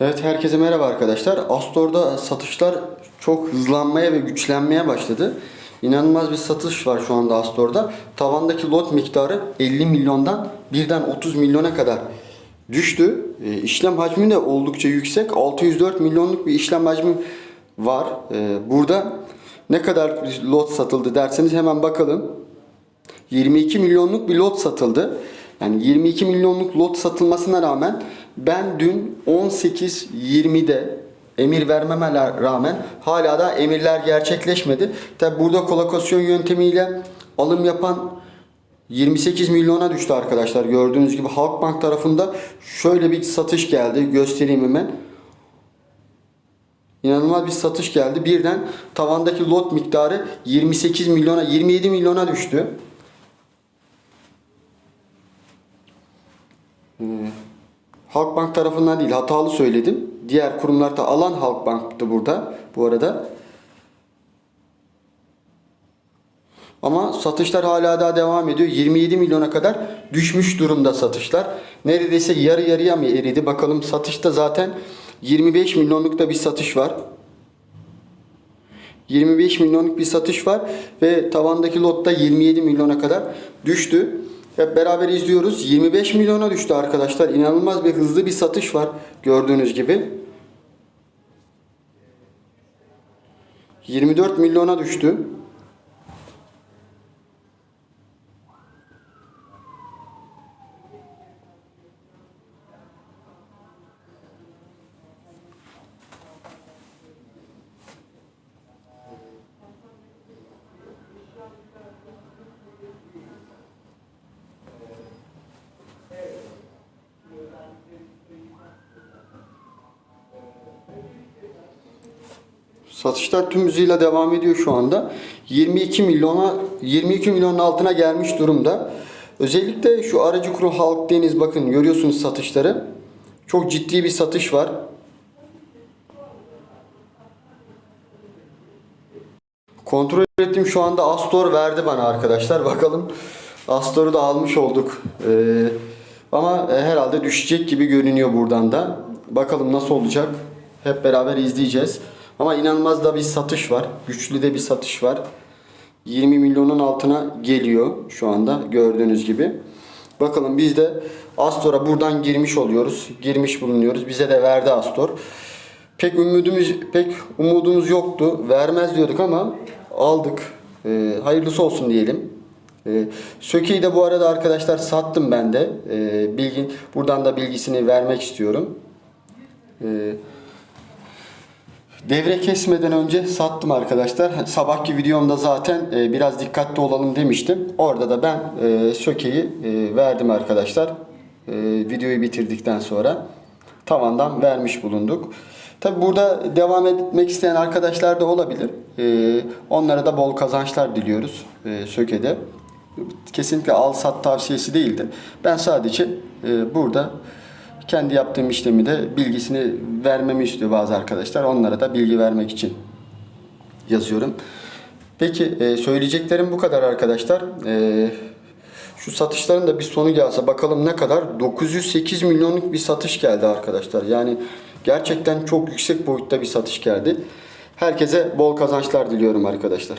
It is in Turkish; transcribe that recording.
Evet herkese merhaba arkadaşlar. Astor'da satışlar çok hızlanmaya ve güçlenmeye başladı. İnanılmaz bir satış var şu anda Astor'da. Tavandaki lot miktarı 50 milyondan birden 30 milyona kadar düştü. E, işlem hacmi de oldukça yüksek. 604 milyonluk bir işlem hacmi var. E, burada ne kadar lot satıldı derseniz hemen bakalım. 22 milyonluk bir lot satıldı. Yani 22 milyonluk lot satılmasına rağmen ben dün 18.20'de emir vermeme rağmen hala da emirler gerçekleşmedi. Tabi burada kolokasyon yöntemiyle alım yapan 28 milyona düştü arkadaşlar. Gördüğünüz gibi Halkbank tarafında şöyle bir satış geldi. Göstereyim hemen. İnanılmaz bir satış geldi. Birden tavandaki lot miktarı 28 milyona 27 milyona düştü. Ee, Halkbank tarafından değil hatalı söyledim. Diğer kurumlarda alan Halkbank'tı burada bu arada. Ama satışlar hala daha devam ediyor. 27 milyona kadar düşmüş durumda satışlar. Neredeyse yarı yarıya mı eridi? Bakalım satışta zaten 25 milyonluk da bir satış var. 25 milyonluk bir satış var ve tavandaki lotta 27 milyona kadar düştü. Hep beraber izliyoruz. 25 milyona düştü arkadaşlar. İnanılmaz bir hızlı bir satış var gördüğünüz gibi. 24 milyona düştü. Satışlar tüm hızıyla devam ediyor şu anda. 22 milyona 22 milyonun altına gelmiş durumda. Özellikle şu aracı kuru halk deniz bakın görüyorsunuz satışları. Çok ciddi bir satış var. Kontrol ettim şu anda Astor verdi bana arkadaşlar. Bakalım Astor'u da almış olduk. Ee, ama herhalde düşecek gibi görünüyor buradan da. Bakalım nasıl olacak. Hep beraber izleyeceğiz. Ama inanılmaz da bir satış var. Güçlü de bir satış var. 20 milyonun altına geliyor şu anda gördüğünüz gibi. Bakalım biz de Astor'a buradan girmiş oluyoruz. Girmiş bulunuyoruz. Bize de verdi Astor. Pek umudumuz pek umudumuz yoktu. Vermez diyorduk ama aldık. Ee, hayırlısı olsun diyelim. Ee, Söke'yi de bu arada arkadaşlar sattım ben de. Ee, bilgin buradan da bilgisini vermek istiyorum. Ee, Devre kesmeden önce sattım arkadaşlar. Sabahki videomda zaten e, biraz dikkatli olalım demiştim. Orada da ben e, sökeyi e, verdim arkadaşlar. Videoyu bitirdikten sonra tavandan vermiş bulunduk. Tabi burada devam etmek isteyen arkadaşlar da olabilir. Onlara da bol kazançlar diliyoruz sökede. Kesinlikle al sat tavsiyesi değildir. Ben sadece burada kendi yaptığım işlemi de bilgisini vermemi istiyor bazı arkadaşlar. Onlara da bilgi vermek için yazıyorum. Peki e, söyleyeceklerim bu kadar arkadaşlar. E, şu satışların da bir sonu gelse bakalım ne kadar? 908 milyonluk bir satış geldi arkadaşlar. Yani gerçekten çok yüksek boyutta bir satış geldi. Herkese bol kazançlar diliyorum arkadaşlar.